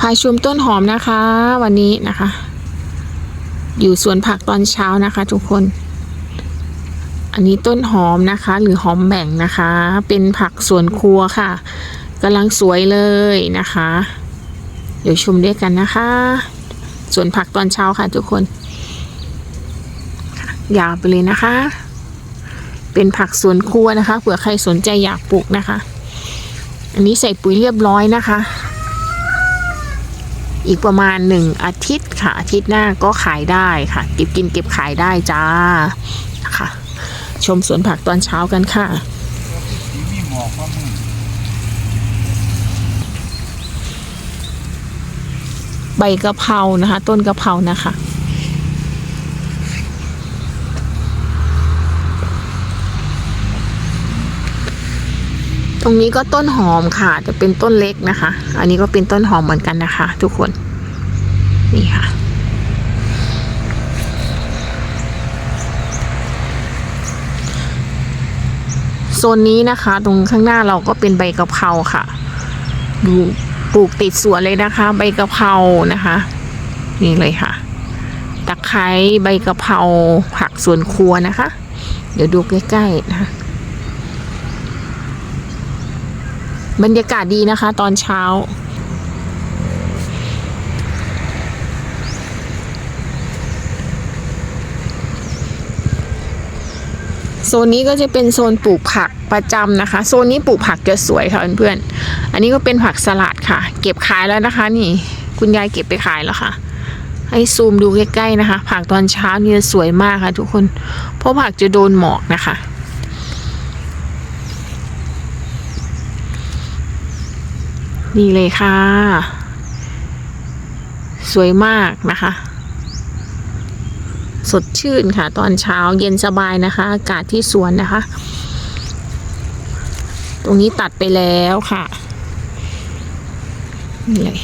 พาชมต้นหอมนะคะ วันนี้นะคะ อยู่สวนผักตอนเช้านะคะ ทุกคน อันนี้ต้นหอมนะคะ หรือหอมแบ่งนะคะ เป็นผักสวนครัวค่ะกำลังสวยเลยนะคะ เดี๋ยวชมด้วยกันนะคะสวนผักตอนเช้าค่ะ ทุกคน ยาวไปเลยนะคะ เป็นผักสวนครัวนะคะเผื่อใครสนใจอยากปลูกนะคะ อันนี้ใส่ปุ๋ยเรียบร้อยนะคะ อีกประมาณหนึ่งอาทิตย์ค่ะอาทิตย์หน้าก็ขายได้ค่ะ เก็บกินเก็บขายได้จ้าค่ะ ชมสวนผักตอนเช้ากันค่ะใบกะเพรานะคะ ต้นกะเพรานะคะ ตรงนี้ก็ต้นหอมค่ะแต่เป็นต้นเล็กนะคะ อันนี้ก็เป็นต้นหอมเหมือนกันนะคะ ทุกคน นี่ค่ะ โซนนี้นะคะ ตรงข้างหน้าเราก็เป็นใบกะเพราค่ะ ดูปลูกติดสวนเลยนะคะ ใบกะเพรานะคะ นี่เลยค่ะ ตะไคร้ใบกะเพราผักสวนครัวนะคะ เดี๋ยวดูใกล้ๆนะคะ บรรยากาศดีนะคะ ตอนเช้า โซนนี้ก็จะเป็นโซนปลูกผักประจำนะคะ โซนนี้ปลูกผักจะสวยค่ะเพื่อนๆอันนี้ก็เป็นผักสลัดค่ะ เก็บขายแล้วนะคะ นี่ คุณยายเก็บไปขายแล้วค่ะให้ซูมดูใกล้ๆนะคะ ผักตอนเช้านี่จะสวยมากค่ะทุกคน เพราะผักจะโดนหมอกนะคะ นี่เลยค่ะ สวยมากนะคะ สดชื่นค่ะ ตอนเช้าเย็นสบายนะคะ อากาศที่สวนนะคะ ตรงนี้ตัดไปแล้วค่ะ นี่เลย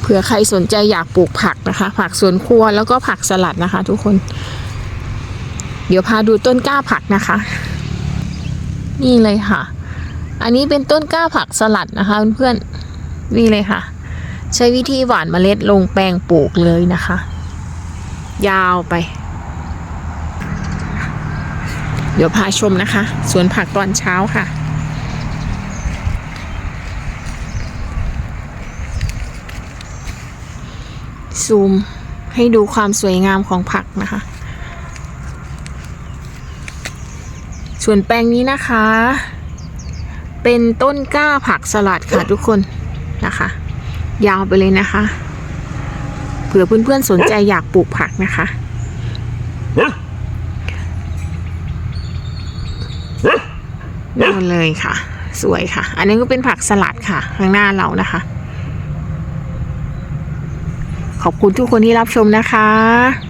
เผื่อใครสนใจอยากปลูกผักนะคะ ผักสวนครัวแล้วก็ผักสลัดนะคะ ทุกคน เดี๋ยวพาดูต้นกล้าผักนะคะ นี่เลยค่ะ อันนี้เป็นต้นกล้าผักสลัดนะคะเพื่อนๆนี่เลยค่ะ ใช้วิธีหว่านเมล็ดลงแปลงปลูกเลยนะคะ ยาวไป เดี๋ยวพาชมนะคะ สวนผักตอนเช้าค่ะซูมให้ดูความสวยงามของผักนะคะ ส่วนแปลงนี้นะคะ เป็นต้นกล้าผักสลัดค่ะทุกคนนะคะ ยาวไปเลยนะคะ เผื่อเพื่อนๆสนใจอยากปลูกผักนะคะนี่นเลยค่ะ สวยค่ะ อันนี้ก็เป็นผักสลัดค่ะ ข้างหน้าเรานะคะ ขอบคุณทุกคนที่รับชมนะคะ